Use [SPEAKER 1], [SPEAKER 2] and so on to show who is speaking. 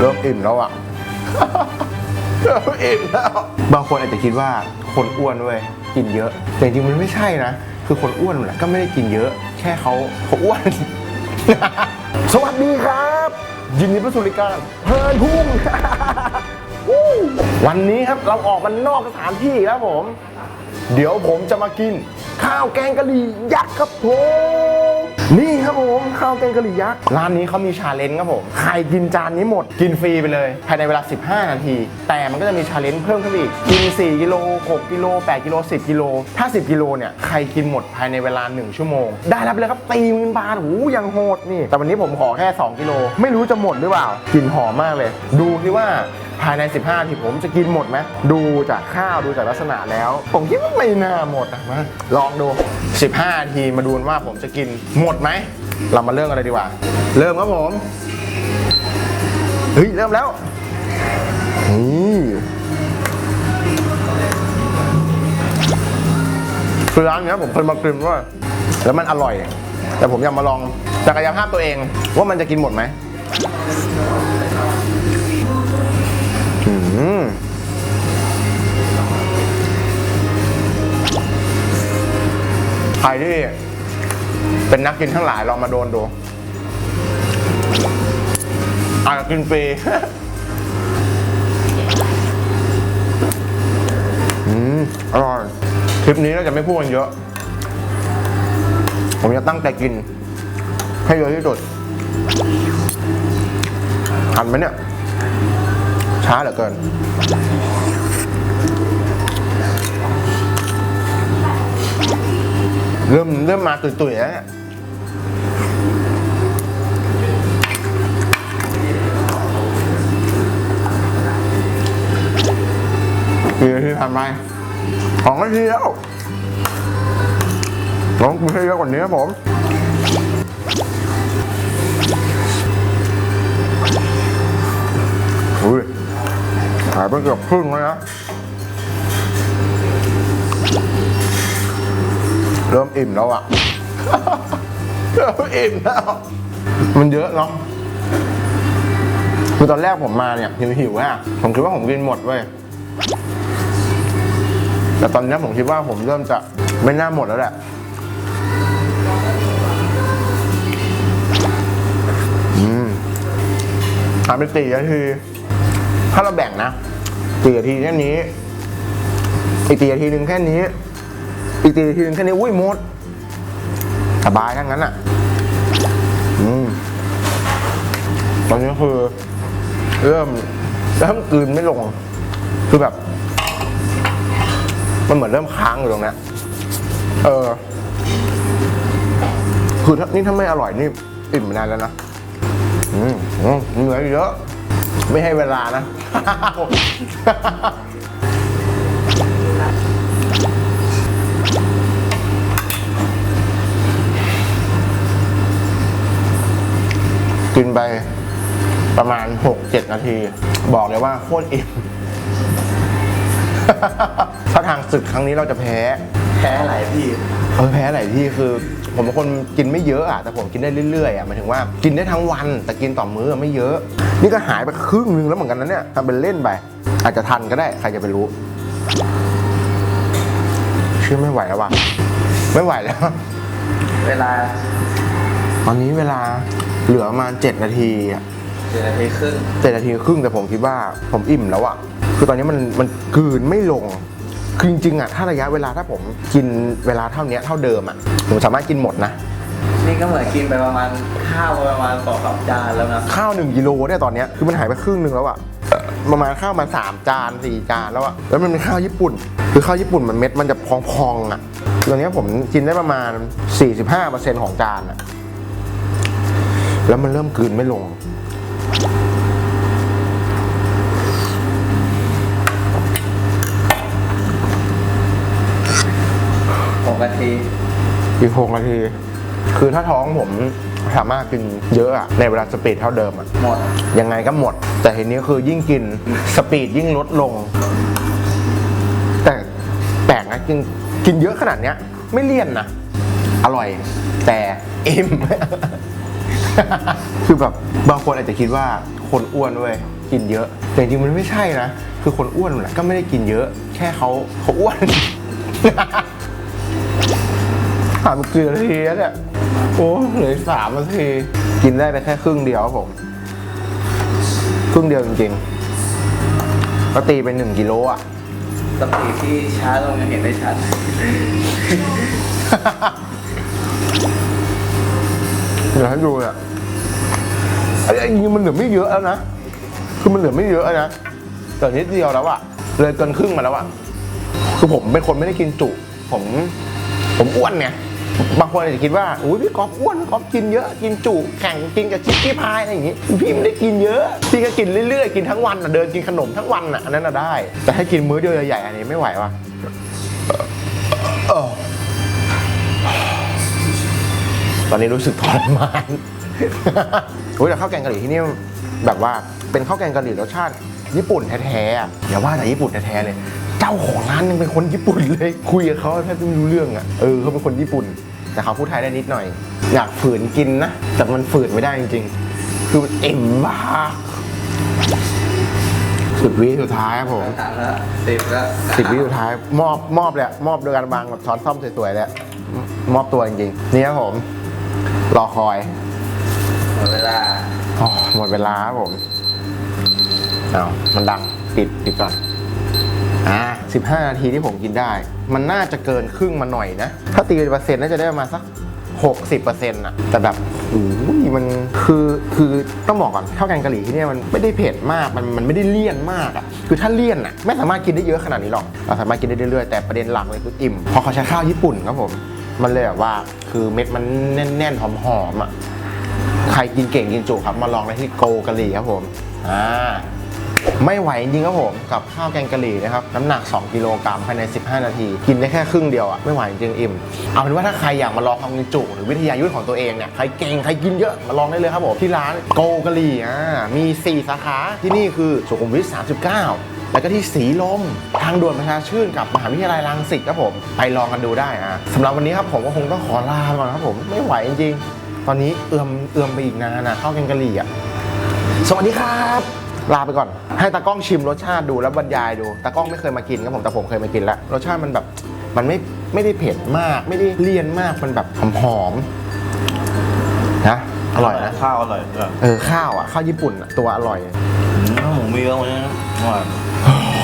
[SPEAKER 1] เริ่มอิ่มแล้วอะ เริ่มอิ่มแล้ว บางคนอาจจะคิดว่าคนอ้วนเว้ยกินเยอะ แต่จริงๆมันไม่ใช่นะ คือคนอ้วนน่ะก็ไม่ได้กินเยอะ แค่เขาเขาอ้วน สวัสดีครับ ยินดีต้อนรับสู่รายการเพลินพุ่ง วันนี้ครับเราออกมานอกสถานที่แล้วผม เดี๋ยวผมจะมากิน ข้าวแกงกะหรี่ยักษ์ครับผม นี่ครับผมข้าวแกงกะหรี่ยักษ์ร้านนี้เขามีชาเลนจ์ครับผม ใครกินจานนี้หมดกินฟรีไปเลย ภายในเวลา 15 นาที แต่มันก็จะมีชาเลนจ์เพิ่มขึ้นอีก กิน 4 กิโล 6 กิโล 8 กิโล 10 กิโล ถ้า 10 กิโลเนี่ย ใครกินหมดภายในเวลา 1 ชั่วโมง ได้รับไปเลยครับตีหมื่นบาทโอ้ยังโหดนี่ แต่วันนี้ผมขอแค่ 2 กิโล ไม่รู้จะหมดหรือเปล่ากลิ่นหอมมากเลย ดูที่ว่า ภายใน 15นาทีผมจะกินหมดไหมดูจากข้าวดูจากลักษณะแล้ว ผมคิดว่าไม่น่าหมดอะมาลองดู 15นาทีมาดูนว่าผมจะกินหมดไหม เรามาเริ่มกันเลยดีกว่า เริ่มครับผมเฮ้ยเริ่มแล้วนี่คือร้านนี้ผมเคยมากินว่าแล้วมันอร่อย แต่ผมอยากมาลองศักยภาพตัวเองว่ามันจะกินหมดไหม ใครที่เป็นนักกินทั้งหลายลองมาโดนดูอาจจะกินฟรีอืมอร่อยคลิปนี้เราจะไม่พูดกันเยอะ ผมจะตั้งใจกิน ให้เยอะที่สุดทันไหมเนี่ย ช้าเหลือเกิน เริ่มเริ่มมาตุยๆแล้วเนี่ยกี่นทีผ่านไปสองนาทีแล้วลองกินให้เยอะกว่านี้ครับผมอุ้ยหายไปเกือบครึ่งแล้วนะ เริ่มอิ่มแล้วอะ เริ่มอิ่มแล้ว มันเยอะเนาะคือตอนแรกผมมาเนี่ยหิวๆอะผมคิดว่าผมกินหมดเว้ยแต่ตอนนี้ผมคิดว่าผมเริ่มจะไม่น่าหมดแล้วแหละอืมทำไปสี่นาทีถ้าเราแบ่งนะสี่นาทีแค่นี้อีกสี่นาทีหนึ่งแค่นี้ อีกตีทีนึงแค่นี้อุ้ยหมด สบายทั้งนั้นอะ อืมตอนนี้คือ เริ่มเริ่มกลืนไม่ลง คือแบบ มันเหมือนเริ่มค้างอยู่ตรงเนี้ยเออ คือถ้านี่ถ้าไม่อร่อยนี่อิ่มมานานแล้วนะอืมเหนื่อยเยอะ ไม่ให้เวลานะ กินไปประมาณ 6-7 นาที บอกเลยว่าโคตรอิ่มถ้าทางศึกครั้งนี้เราจะแพ้
[SPEAKER 2] แพ้หลายพี่
[SPEAKER 1] เออแพ้หลายที่คือ ผมเป็นคนกินไม่เยอะอะแต่ผมกินได้เรื่อยๆอะหมายถึงว่ากินได้ทั้งวัน แต่กินต่อมื้อไม่เยอะ นี่ก็หายไปครึ่งนึงแล้วเหมือนกันนะเนี่ยทำเป็นเล่นไป อาจจะทันก็ได้ใครจะไปรู้เชื่อไม่ไหวแล้วว่ะไม่ไหวแล้ว
[SPEAKER 2] เวลา
[SPEAKER 1] ตอนนี้เวลาเหลือประมาณ7นาทีอะ
[SPEAKER 2] เจ็ดนาทีครึ่ง
[SPEAKER 1] เจ็ดนาทีครึ่งแต่ผมคิดว่าผมอิ่มแล้วอะคือตอนนี้มันมันกลืนไม่ลงคือจริงๆอะถ้าระยะเวลาถ้าผมกินเวลาเท่านี้เท่าเดิมอะผมสามารถกินหมดนะ
[SPEAKER 2] นี่ก็เหมือนกินไปประมาณข้าวประมาณสองสามจานแล้วนะ
[SPEAKER 1] ข้าวหนึ่งกิโลเนี่ยตอนเนี้ยคือมันหายไปครึ่งหนึ่งแล้วอะประมาณข้าวมาสามจานสี่จานแล้วอะแล้วมันเป็นข้าวญี่ปุ่น คือข้าวญี่ปุ่นมันเม็ดมันจะพองๆอะตอนเนี้ยผมกินได้ประมาณ 45%ของจานอะ แล้วมันเริ่มกลืนไม่ลง
[SPEAKER 2] หกนาที
[SPEAKER 1] อีกหกนาที คือถ้าท้องผมสามารถกินเยอะอะในเวลาสปีดเท่าเดิมอะ
[SPEAKER 2] หมด
[SPEAKER 1] ยังไงก็หมด แต่ทีนี้คือยิ่งกินสปีดยิ่งลดลง แต่แปลกนะกินกินเยอะขนาดเนี้ย ไม่เลี่ยนนะ อร่อย แต่อิ่ม คือแบบบางคนอาจจะคิดว่าคนอ้วนเว้ยกินเยอะ แต่จริงๆมันไม่ใช่นะ คือคนอ้วนน่ะก็ไม่ได้กินเยอะ แค่เขาเขาอ้วนถามเกลือนาทีแล้วเนี่ยโอ้เหลืออกสามนาที กินได้ไปแค่ครึ่งเดียวครับผม ครึ่งเดียวจริงๆ ก็ตีไปหนึ่งกิโลอะ
[SPEAKER 2] สปีดที่ช้าลงยังเห็นได้ชัด
[SPEAKER 1] เดี๋ยวให้ดูเนี่ยไอ้ไอ้จริงมันเหลือไม่เยอะแล้วนะ คือมันเหลือไม่เยอะนะแต่นิดเดียวแล้วอะเลยเกินครึ่งมาแล้วอะคือผมเป็นคนไม่ได้กินจุ ผม ผมอ้วนไง บางคนอาจจะคิดว่า อุ้ยพี่ก๊อฟอ้วนพี่ก๊อฟกินเยอะ กินจุ แข่งกินกับชิคกี้พายอะไรอย่างงี้ พี่ไม่ได้กินเยอะ พี่ก็กินเรื่อยๆ กินทั้งวันอะเดินกินขนมทั้งวันอะอันนั้นอะได้ แต่ให้กินมื้อเดียวใหญ่ๆอันนี้ไม่ไหวว่ะ ตอนนี้รู้สึกทรมานโอ้ยแต่ข้าวแกงกะหรี่ที่นี่แบบว่าเป็นข้าวแกงกะหรี่รสชาติญี่ปุ่นแท้ๆอะอย่าว่าแต่ญี่ปุ่นแท้ๆเลย เจ้าของร้านยังเป็นคนญี่ปุ่นเลย คุยกับเขาแทบไม่รู้เรื่องอะ เออเขาเป็นคนญี่ปุ่น แต่เขาพูดไทยได้นิดหน่อย อยากฝืนกินนะ แต่มันฝืนไม่ได้จริงๆ คือมันเอ็มมากสิบวิสุดท้ายครับผม
[SPEAKER 2] สามแล้วสิบแล้ว
[SPEAKER 1] สิบวิสุดท้าย มอบมอบเลยอะมอบโดยการวางแบบช้อนซ่อมสวยๆเลยอะมอบตัวจริงๆนี่ครับผม รอคอย
[SPEAKER 2] หมดเวลา
[SPEAKER 1] อ๋อหมดเวลาครับผมเอามันดังปิดปิดก่อนอ่าสิบห้านาทีที่ผมกินได้ มันน่าจะเกินครึ่งมาหน่อยนะ ถ้าตีเป็นเปอร์เซ็นต์น่าจะได้ประมาณสักหกสิบเปอร์เซ็นต์อะแต่แบบโอ้ยมันคือคือต้องบอกก่อนข้าวแกงกะหรี่ที่เนี่ยมันไม่ได้เผ็ดมากมันมันไม่ได้เลี่ยนมากอะคือถ้าเลี่ยนอะไม่สามารถกินได้เยอะขนาดนี้หรอกเราสามารถกินได้เรื่อยๆแต่ประเด็นหลักเลยคืออิ่มเพราะเขาใช้ข้าวญี่ปุ่นครับผม มันเลยแบบว่าคือเม็ดมันแน่นๆหอมๆอะใครกินเก่งกินจุครับมาลองได้ที่โกกะหรี่ครับผมอ่าไม่ไหวจริงครับผมกับข้าวแกงกะหรี่นะครับน้ำหนัก 2 กิโลกรัมภายใน 15 นาที กินได้แค่ครึ่งเดียวอะไม่ไหวจริงอิ่มเอาเป็นว่าถ้าใครอยากมาลองความกินจุหรือวิทยายุทธของตัวเองเนี่ยใครเก่งใครกินเยอะมาลองได้เลยครับผมที่ร้านโกกะหรี่อ่ามี 4 สาขาที่นี่คือสุขุมวิท39 แล้วก็ที่สีลมทางด่วนประชาชื่นกับมหาวิทยาลัยรังสิตครับผมไปลองกันดูได้อะสำหรับวันนี้ครับผมก็คงต้องขอลาไปก่อนครับผมไม่ไหวจริงๆ ตอนนี้เอื้อมเอื้อมไปอีกนานนะข้าวแกงกะหรี่อะสวัสดีครับลาไปก่อน ให้ตากล้องชิมรสชาติดูแล้วบรรยายดูตากล้องไม่เคยมากินครับผมแต่ผมเคยมากินแล้วรสชาติมันแบบมันไม่ไม่ได้เผ็ดมาก ไม่ได้เลี่ยนมากมันแบบหอมๆนะอร่อยนะ
[SPEAKER 3] ข้าวอร่อยด้วย
[SPEAKER 1] เออข้าวอะข้าวญี่ปุ่นอะตัวอร่อย
[SPEAKER 3] ข้าวหมูมีเยอะกว่านี้นะอร่อย Oh.